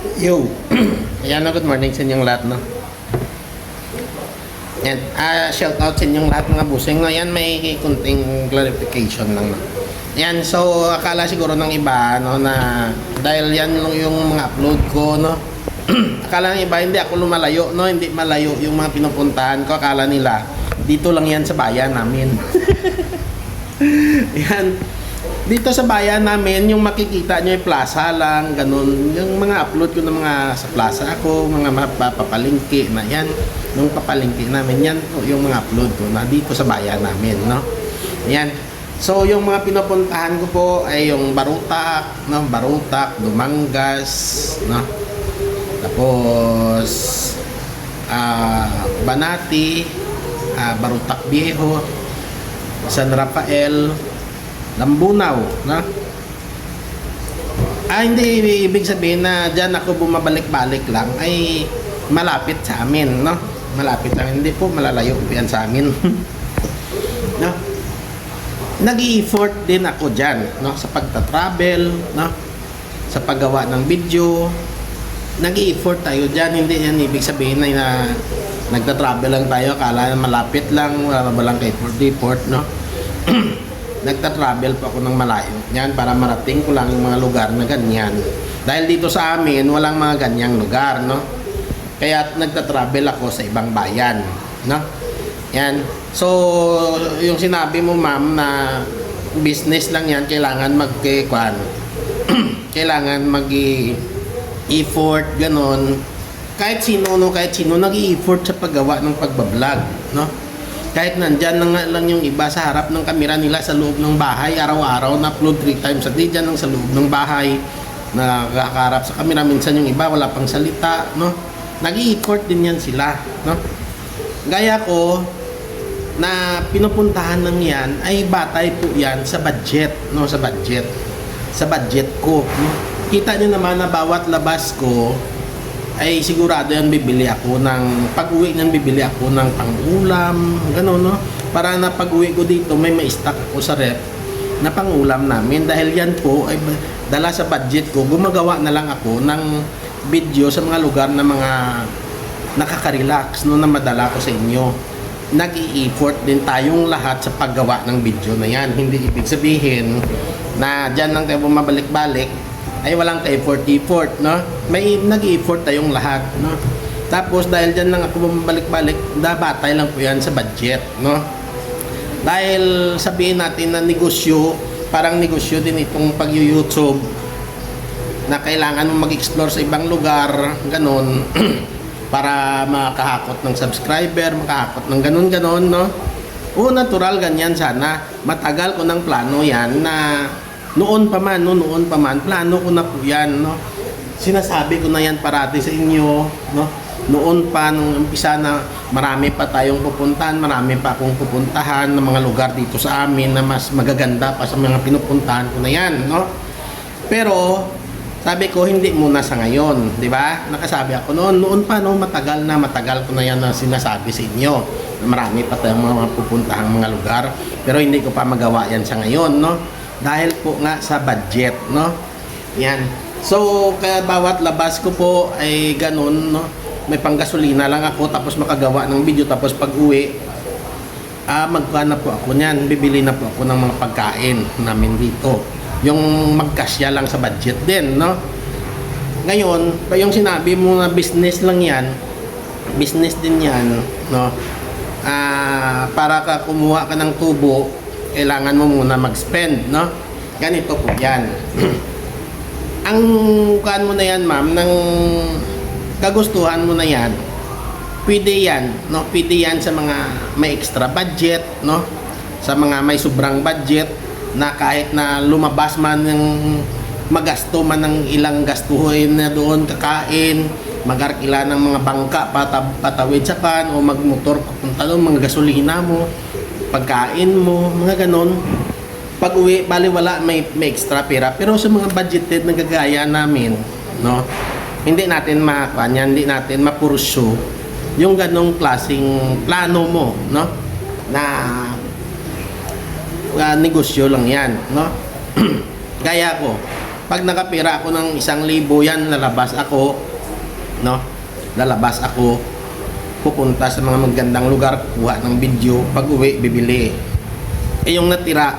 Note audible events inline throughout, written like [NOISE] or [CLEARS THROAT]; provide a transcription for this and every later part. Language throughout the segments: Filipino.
Yo. Ayan na, good morning sa inyong lahat, no? Yan. Ah, shout out sa inyong lahat mga busing. Ngayon may kunting clarification lang, no? Yan, so akala siguro ng iba, no, na dahil yan yung mga upload ko, no? [CLEARS THROAT] akala ng iba, hindi ako lumalayo, no? Hindi malayo yung mga pinupuntahan ko. Akala nila, dito lang yan sa bayan namin. [LAUGHS] yan. Dito sa bayan namin, yung makikita nyo yung plaza lang, ganun. Yung mga upload ko ng mga sa plaza ako, mga mapapalingki na yan. Yung papalingki namin yan, yung mga upload ko na dito sa bayan namin, no? Yan. So, yung mga pinupuntahan ko po ay yung Barutak, no? Barutak, Dumangas, no? Tapos, ah Banati, ah, Barutak Viejo, San Rafael, Lambunaw, no? Ah, hindi ibig sabihin na diyan ako bumabalik-balik lang ay malapit sa amin, no? Malapit sa amin. Hindi po malalayo yan sa amin. [LAUGHS] no? Nag-i-effort din ako diyan, no? Sa pagta-travel, no? Sa paggawa ng video. Nag-i-effort tayo diyan. Hindi yan ibig sabihin na, na nagta-travel lang tayo. Akala na malapit lang, wala lang kay effort, no? [CLEARS THROAT] nagta-travel po ako ng malayo. Yan para marating ko lang yung mga lugar na ganyan. Dahil dito sa amin walang mga ganyang lugar no? Kaya nagta-travel ako sa ibang bayan no? Yan. So yung sinabi mo ma'am na business lang yan kailangan mag kwan [CLEARS THROAT] kailangan mag effort ganon. Kahit sino no? Kahit sino nag-i-effort sa paggawa ng pagbablog no kahit nandyan na nga lang yung iba sa harap ng kamera nila sa loob ng bahay, araw-araw na upload 3 times a day dyan lang sa loob ng bahay, nakakaharap sa kamera, minsan yung iba wala pang salita, no? Nag-i-effort din yan sila, no? Gaya ko, na pinupuntahan ng yan ay batay po yan sa budget, no? Sa budget. Sa budget ko, no? Kita nyo naman na bawat labas ko, ay sigurado yan bibili ako ng pag-uwi niyan bibili ako ng pang-ulam gano'n no? Para na pag-uwi ko dito may ma-stock ako sa rep na pang-ulam namin. Dahil yan po ay dala sa budget ko gumagawa na lang ako ng video sa mga lugar na mga nakaka-relax no na madala ko sa inyo. Nag-i-effort din tayong lahat sa paggawa ng video na yan. Hindi ibig sabihin na dyan lang tayo bumabalik-balik ay walang ka-effort effort no? May nag-effort tayong lahat no? Tapos dahil diyan lang ako bumabalik-balik dabatay lang po yan sa budget no? Dahil sabihin natin na negosyo parang negosyo din itong pag-YouTube na kailangan mo mag-explore sa ibang lugar ganon [CLEARS THROAT] para makahakot ng subscriber makahakot ng ganon-ganon no? O natural ganyan sana. Matagal ko ng plano yan na noon pa man, no, noon pa man, plano ko na po yan, no. Sinasabi ko na yan parati sa inyo, no. Noon pa, nung umpisa na marami pa tayong pupuntahan, marami pa akong pupuntahan ng mga lugar dito sa amin na mas magaganda pa sa mga pinupuntahan ko na yan, no. Pero, sabi ko, hindi muna sa ngayon, di ba? Nakasabi ako noon, noon pa, no, matagal na, matagal ko na yan na sinasabi sa inyo. Marami pa tayong mga pupuntahang mga lugar, pero hindi ko pa magawa yan sa ngayon, no dahil po nga sa budget, no? Yan. So, kaya bawat labas ko po ay ganun, no? May panggasolina lang ako tapos makagawa ng video tapos pag uwi, ah, magkana po ako niyan. Bibili na po ako ng mga pagkain namin dito. Yung magkasya lang sa budget din, no? Ngayon, yung sinabi mo na business lang yan, business din yan, no? Ah, para ka kumuha ka ng tubo, kailangan mo muna mag-spend, no? Ganito po yan. [CLEARS THROAT] Ang kuhan mo na yan, ma'am, ng kagustuhan mo na yan, pwede yan, no? Pwede yan sa mga may extra budget, no? Sa mga may sobrang budget na kahit na lumabas man ng magasto man ng ilang gastuhin na doon kakain, magarkila ng mga bangka patab, patawid sa kan o magmotor papunta doon, mga gasolina mo, pagkain mo, mga ganon. Pag uwi, bali wala, may, may extra pera. Pero sa mga budgeted na gagaya namin, no, hindi natin makakuha yan, hindi natin mapursu yung ganong klaseng plano mo, no, na uh, negosyo lang yan, no. [CLEARS THROAT] Gaya ko, Pag nakapira ako ng isang libo yan, lalabas ako, no? Lalabas ako, pupunta sa mga magandang lugar, kuha ng video, pag uwi, bibili. Eh yung natira,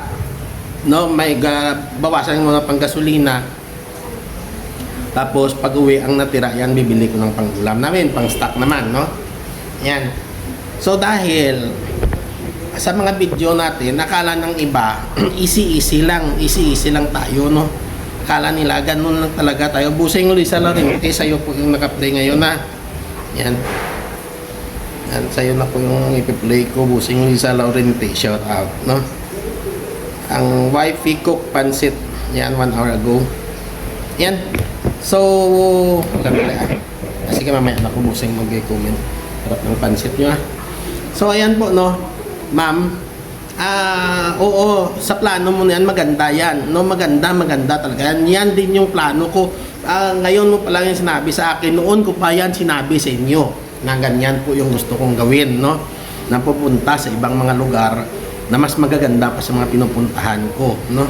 no, may ga, bawasan mo na pang gasolina, tapos pag uwi ang natira, yan bibili ko ng pangulam namin, pang stock naman, no? Yan. So dahil sa mga video natin, nakala ng iba, [CLEARS THROAT] easy-easy lang, easy-easy lang tayo, no? Akala nila, ganun lang talaga tayo. Busing ulit sa larin. Eh, sa'yo po yung nakaplay ngayon na. Yan. Yan, sa'yo na po yung ipi-play ko. Busing ulit sa Laurente. Shout out, no? Ang wifey cook pansit. Yan, one hour ago. Yan. So, sandali ah. Kasi mamaya na ko busing mag-comment. Harap ng pansit nyo ah. So, ayan po, no? Ma'am, ah, oo, sa plano mo na yan, maganda yan. No, maganda, maganda talaga yan. Yan din yung plano ko. Ah, ngayon mo pa lang yung sinabi sa akin. Noon ko pa yan sinabi sa inyo na ganyan po yung gusto kong gawin, no? Na pupunta sa ibang mga lugar na mas magaganda pa sa mga pinupuntahan ko, no?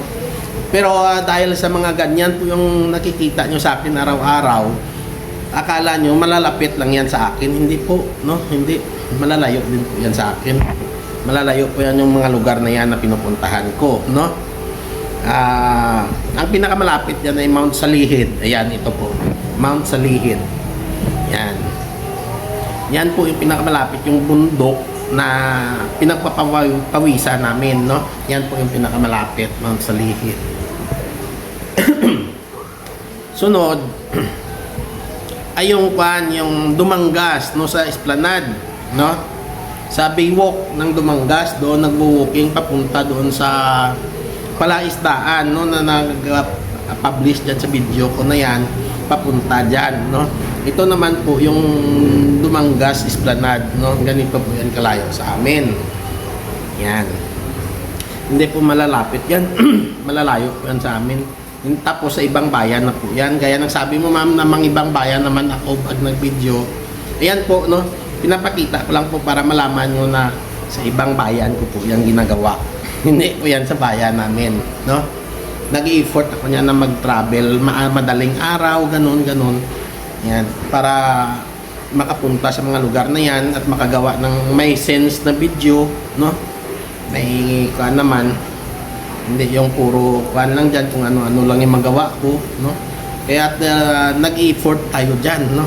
Pero ah, dahil sa mga ganyan po yung nakikita nyo sa akin araw-araw, akala nyo malalapit lang yan sa akin. Hindi po, no? Hindi. Malalayo din po yan sa akin. Malalayo po yan yung mga lugar na yan na pinupuntahan ko, no? Ah, ang pinakamalapit yan ay Mount Salihid. Ayan, ito po. Mount Salihid. Yan. Yan po yung pinakamalapit, yung bundok na pinagpapawisan namin, no? Yan po yung pinakamalapit, Mount Salihid. [CLEARS THROAT] Sunod, [CLEARS THROAT] ay yung kwan, yung Dumanggas, no, sa Esplanade, no? Sa Baywalk ng Dumanggas, doon nagwo-walking papunta doon sa palaisdaan, no, na nag-publish dyan sa video ko na yan, papunta dyan, no? Ito naman po yung Dumanggas Esplanade, no? Ganito po yan kalayo sa amin. Yan. Hindi po malalapit yan. [CLEARS THROAT] Malalayo po yan sa amin. Tapos sa ibang bayan na po yan. Gaya ng sabi mo ma'am na mga ibang bayan naman ako pag nag-video. Ayan po, no? Pinapakita ko lang po para malaman nyo na sa ibang bayan ko po yan ginagawa. [LAUGHS] Hindi po yan sa bayan namin, no? Nag-i-effort ako niya na mag-travel, ma- madaling araw, ganun, ganun. Yan, para makapunta sa mga lugar na yan at makagawa ng may sense na video, no? May kuan naman, hindi yung puro kuan lang dyan kung ano-ano lang yung magawa ko, no? Kaya uh, nag-effort tayo dyan, no?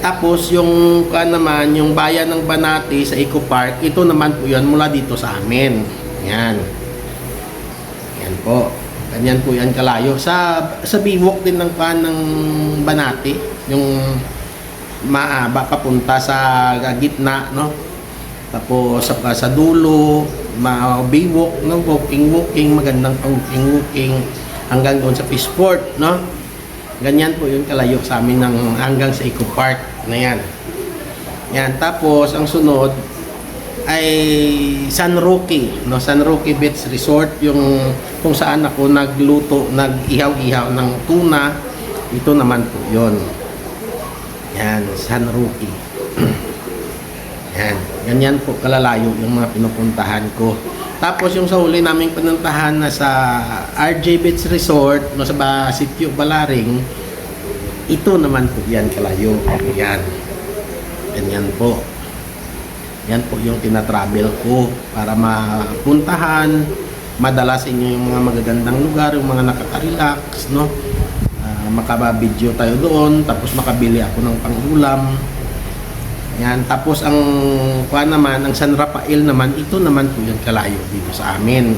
Tapos yung kuan naman, yung bayan ng Banati sa Eco Park, ito naman po yan mula dito sa amin. Yan. Yan po. Ganyan po yan kalayo. Sa sa biwok din ng kuan ng Banati, yung maaba papunta sa gitna, no? Tapos sa, sa dulo, ma-biwok, no? walking walking, magandang walking walking hanggang doon sa Fishport, no? Ganyan po yung kalayo sa amin ng hanggang sa Eco Park na yan. Yan. Tapos, ang sunod ay San Roque, no? San Roque Beach Resort, yung kung saan ako nagluto, nag-ihaw-ihaw ng tuna. Ito naman po yon. Yan, San Roque. [CLEARS THROAT] Yan. Ganyan po kalalayo yung mga pinupuntahan ko. Tapos yung sa huli naming pinuntahan na sa RJ Beach Resort, no, sa ba, Sitio Balaring, ito naman po yan kalayo. Yan. Ganyan po. Yan po yung tinatravel ko para mapuntahan, madala sa inyo yung mga magagandang lugar, yung mga nakaka-relax, no? Uh, makaba-video tayo doon, tapos makabili ako ng pangulam. Yan, tapos ang kuha naman, ang San Rafael naman, ito naman po yung kalayo dito sa amin.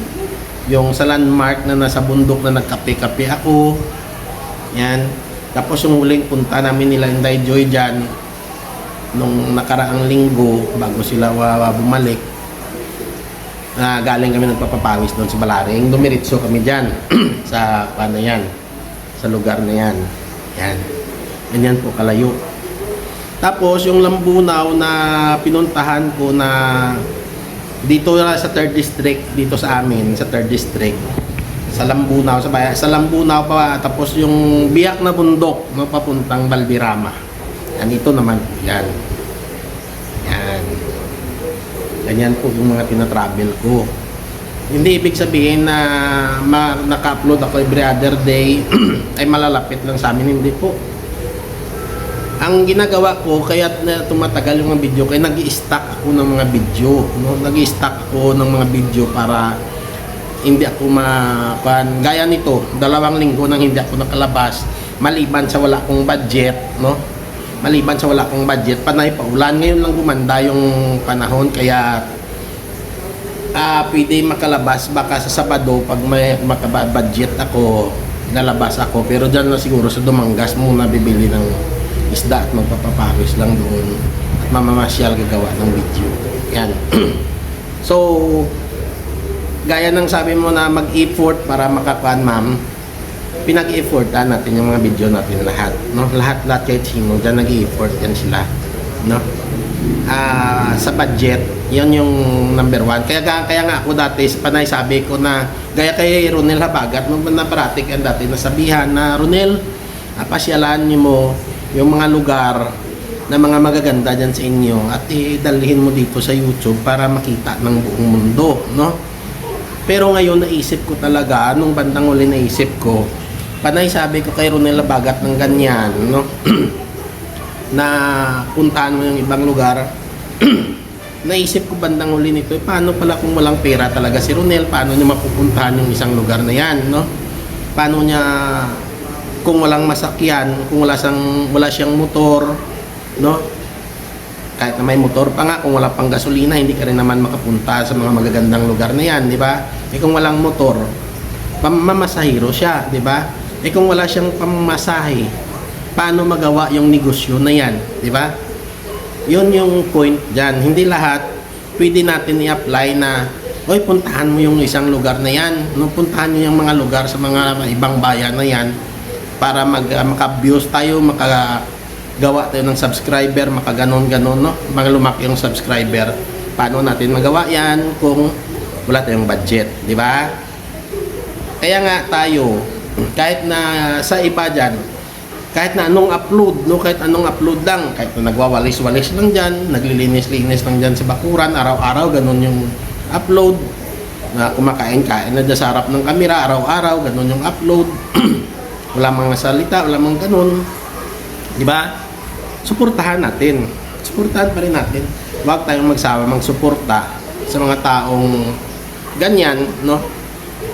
Yung sa landmark na nasa bundok na nagkape-kape ako. Yan. Tapos yung huling punta namin nila Inday Joy dyan, nung nakaraang linggo, bago sila wa- bumalik, na galing kami nagpapapawis doon sa Balaring. Dumiritso kami dyan [CLEARS THROAT] sa paano yan, sa lugar na yan. Yan. Ganyan po kalayo. Tapos yung Lambunaw na pinuntahan ko na dito na sa 3rd district dito sa amin sa 3rd district sa Lambunaw sa sa Lambunaw pa tapos yung biyak na bundok no papuntang Balbirama yan ito naman po yan yan ganyan po yung mga tinatravel ko Hindi ibig sabihin na naka-upload ako every other day [CLEARS THROAT] ay malalapit lang sa amin. Hindi po. Ang ginagawa ko, kaya tumatagal yung mga video, kaya nag stack ako ng mga video. No? nag stack ako ng mga video para hindi ako mapan gaya nito dalawang linggo nang hindi ako nakalabas maliban sa wala akong budget no maliban sa wala akong budget panay pa. Ulan ngayon lang gumanda yung panahon kaya ah pwede makalabas. Baka sa Sabado pag may makabudget ako lalabas ako. Pero dyan na siguro sa Dumangas muna bibili ng isda at magpapapawis lang doon. At mamamasyal gagawa ng video. Yan. [CLEARS THROAT] So gaya ng sabi mo na mag-effort para makakuan ma'am pinag-effortan natin yung mga video natin lahat no? Lahat lahat kahit sino dyan nag-effort yan sila no? Ah sa budget yan yung number one. Kaya kaya nga ako dati panay sabi ko na gaya kay Ronel Habagat nung na parating yan dati nasabihan na Ronel ah, pasyalan niyo mo yung mga lugar na mga magaganda dyan sa inyo at idalhin mo dito sa YouTube para makita ng buong mundo no? Pero ngayon naisip ko talaga, nung bandang uli naisip ko, panay sabi ko kay Ronel Bagat ng ganyan, no? [CLEARS THROAT] na puntahan mo yung ibang lugar. [CLEARS THROAT] naisip ko bandang uli nito, eh, paano pala kung walang pera talaga si Ronel, paano niya mapupuntahan yung isang lugar na yan, no? Paano niya kung walang masakyan, kung wala siyang wala siyang motor, no? kahit na may motor pa nga, kung wala pang gasolina, hindi ka rin naman makapunta sa mga magagandang lugar na yan, di ba? Eh kung walang motor, pamamasahiro siya, di ba? Eh kung wala siyang pamamasahe, paano magawa yung negosyo na yan, di ba? Yun yung point dyan. Hindi lahat pwede natin i-apply na Oy, puntahan mo yung isang lugar na yan. No, puntahan nyo yung mga lugar sa mga ibang bayan na yan para mag, uh, maka-views tayo, maka gawa tayo ng subscriber, makaganon-ganon, no? Mga lumaki yung subscriber. Paano natin magawa yan kung wala tayong budget, di ba? Kaya nga tayo, kahit na sa iba dyan, kahit na anong upload, no? Kahit anong upload lang, kahit na nagwawalis-walis lang dyan, naglilinis-linis lang dyan sa bakuran, araw-araw, ganon yung upload. Na kumakain-kain na sa harap ng kamera, araw-araw, ganon yung upload. [CLEARS THROAT] wala mga salita, wala mga ganon. Di ba? suportahan natin. Suportahan pa rin natin. Huwag tayong magsawa magsuporta sa mga taong ganyan, no?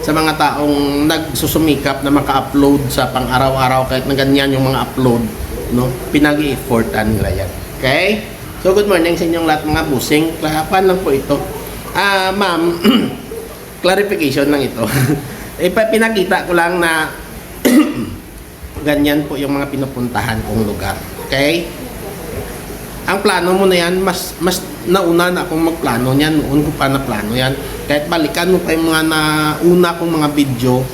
Sa mga taong nagsusumikap na maka-upload sa pang-araw-araw kahit na ganyan yung mga upload, no? Pinag-i-effortan nila yan. Okay? So, good morning sa inyong lahat mga busing. Klapan lang po ito. Ah, ma'am, [CLEARS THROAT] clarification lang ito. [LAUGHS] eh, pinakita ko lang na [CLEARS THROAT] ganyan po yung mga pinupuntahan kong lugar. Okay? Ang plano mo na yan, mas mas nauna na akong magplano niyan, noon ko pa na plano yan. Kahit balikan mo pa yung mga nauna kong mga video,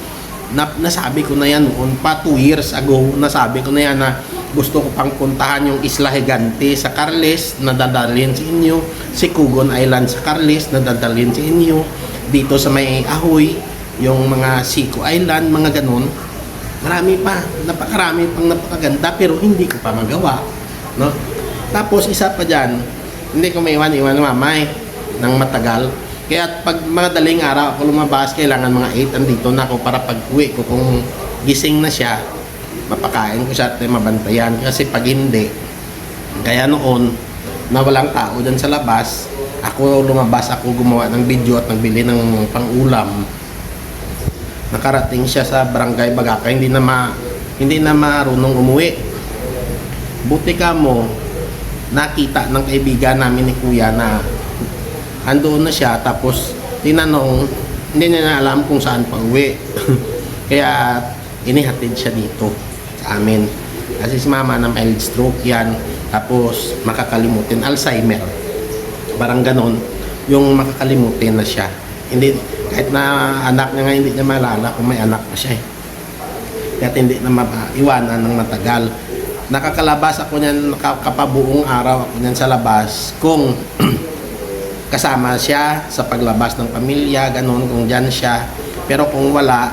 na, nasabi ko na yan noon pa 2 years ago, nasabi ko na yan na gusto ko pang puntahan yung Isla Higante sa Carles na dadalhin sa inyo, si Kugon Island sa Carles na dadalhin sa inyo, dito sa may Ahoy, yung mga Sico Island, mga ganun. Marami pa, napakarami pang napakaganda pero hindi ko pa magawa. No? Tapos isa pa dyan, hindi ko may iwan-iwan mamay ng matagal. Kaya pag mga daling araw ako lumabas, kailangan mga 8 andito na ako para pag uwi ko kung gising na siya, mapakain ko siya at mabantayan. Kasi pag hindi, kaya noon, na walang tao dyan sa labas, ako lumabas, ako gumawa ng video at nagbili ng pang-ulam. Nakarating siya sa barangay Bagaka, hindi na ma, hindi na marunong umuwi. Buti ka mo, nakita ng kaibigan namin ni Kuya na andoon na siya tapos tinanong hindi niya na alam kung saan pa uwi. [LAUGHS] Kaya inihatid siya dito sa amin. Kasi si mama na mild stroke yan tapos makakalimutin Alzheimer. Parang ganon yung makakalimutin na siya. Hindi kahit na anak niya nga hindi niya malala kung may anak pa siya eh. Kaya hindi na maiwanan ng matagal nakakalabas ako niyan naka- kapabuong araw ako niyan sa labas kung [CLEARS THROAT] kasama siya sa paglabas ng pamilya, ganun, kung dyan siya. Pero kung wala,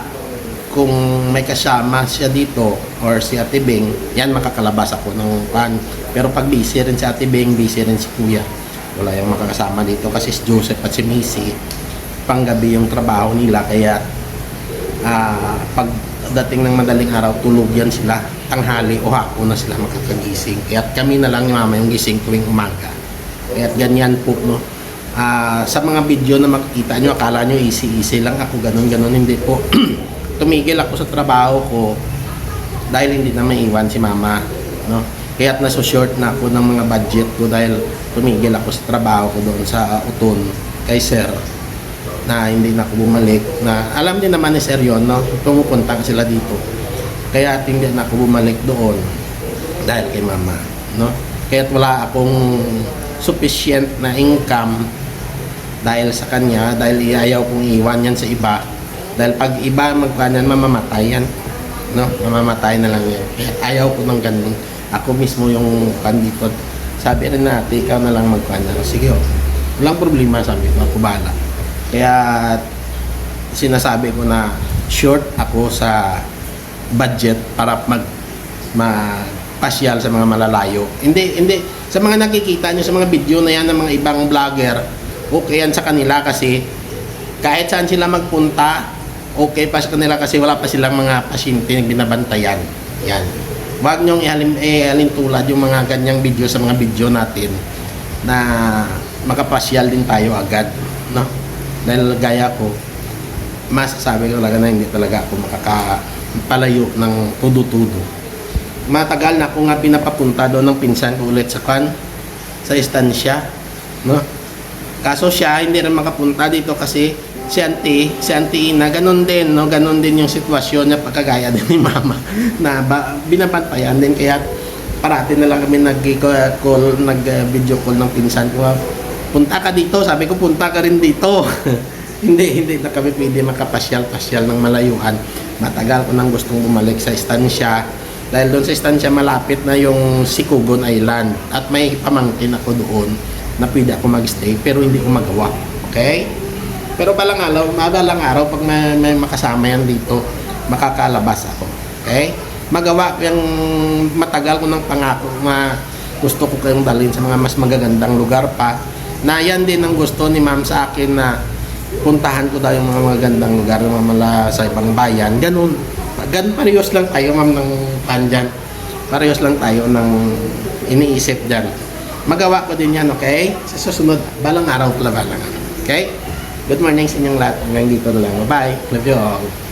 kung may kasama siya dito or si Ate Bing, yan makakalabas ako ng pan. Pero pag busy rin si Ate Bing, busy rin si Kuya. Wala yung makakasama dito kasi si Joseph at si Missy. panggabi yung trabaho nila kaya ah pagdating ng madaling araw tulog yan sila. Tanghali o hapon na sila makakagising kaya kami na lang mama yung gising tuwing umaga. Kaya ganyan po no? Ah, sa mga video na makikita nyo akala nyo easy easy lang ako ganun ganun hindi po. [CLEARS THROAT] Tumigil ako sa trabaho ko dahil hindi na maiwan si mama no? Kaya naso short na ako ng mga budget ko dahil tumigil ako sa trabaho ko doon sa Uton kay sir na hindi na bumalik na alam din naman ni sir yun no pumupunta sila dito. Kaya hindi na ako bumalik doon dahil kay mama no? Kaya wala akong sufficient na income dahil sa kanya dahil iayaw kong iwan yan sa iba. Dahil pag iba magkanan mamamatay yan no? Mamamatay na lang yan. Kaya ayaw ko ng ganun. Ako mismo yung kandito. Sabi rin natin ikaw na lang magkanan sige oh. walang problema sabi ko. Ako bahala kaya sinasabi ko na short ako sa budget para mag magpasyal sa mga malalayo. Hindi hindi sa mga nakikita nyo sa mga video na yan ng mga ibang vlogger, okay yan sa kanila kasi kahit saan sila magpunta, okay pa sa kanila kasi wala pa silang mga pasyente na binabantayan. Yan. Huwag niyong ihalin, ihalin tulad yung mga ganyang video sa mga video natin na makapasyal din tayo agad. Dahil gaya ko, masasabi ko talaga na hindi talaga ako makakapalayo ng tudo-tudo. Matagal na ako nga pinapapunta doon ng pinsan ko ulit sa kan sa istansya, no? Kaso siya hindi rin makapunta dito kasi si auntie, si auntie Ina, ganun din, no? Ganun din yung sitwasyon niya pagkagaya [LAUGHS] din ni mama na ba, binabantayan din kaya parati na lang kami nag-call, nag-video call ng pinsan ko. Punta ka dito, sabi ko punta ka rin dito. [LAUGHS] hindi, hindi na kami pwede makapasyal-pasyal ng malayuan. Matagal ko nang gustong bumalik sa istansya. Dahil doon sa istansya malapit na yung Sikugon Island. At may pamangkin ako doon na pwede ako mag-stay pero hindi ko magawa. Okay? Pero balang araw, madalang araw pag may, may makasama yan dito, makakalabas ako. Okay? Magawa yung matagal ko ng pangako na gusto ko kayong dalhin sa mga mas magagandang lugar pa na yan din ang gusto ni ma'am sa akin na puntahan ko daw yung mga magagandang lugar na mamala sa ibang bayan. Ganun. Gan parehas lang tayo ma'am ng pandyan. Parehas lang tayo ng iniisip dyan. Magawa ko din yan, okay? Sa susunod, balang araw pala balang. Okay? Good morning sa inyong lahat. Hanggang dito na lang. Bye-bye. Love you all.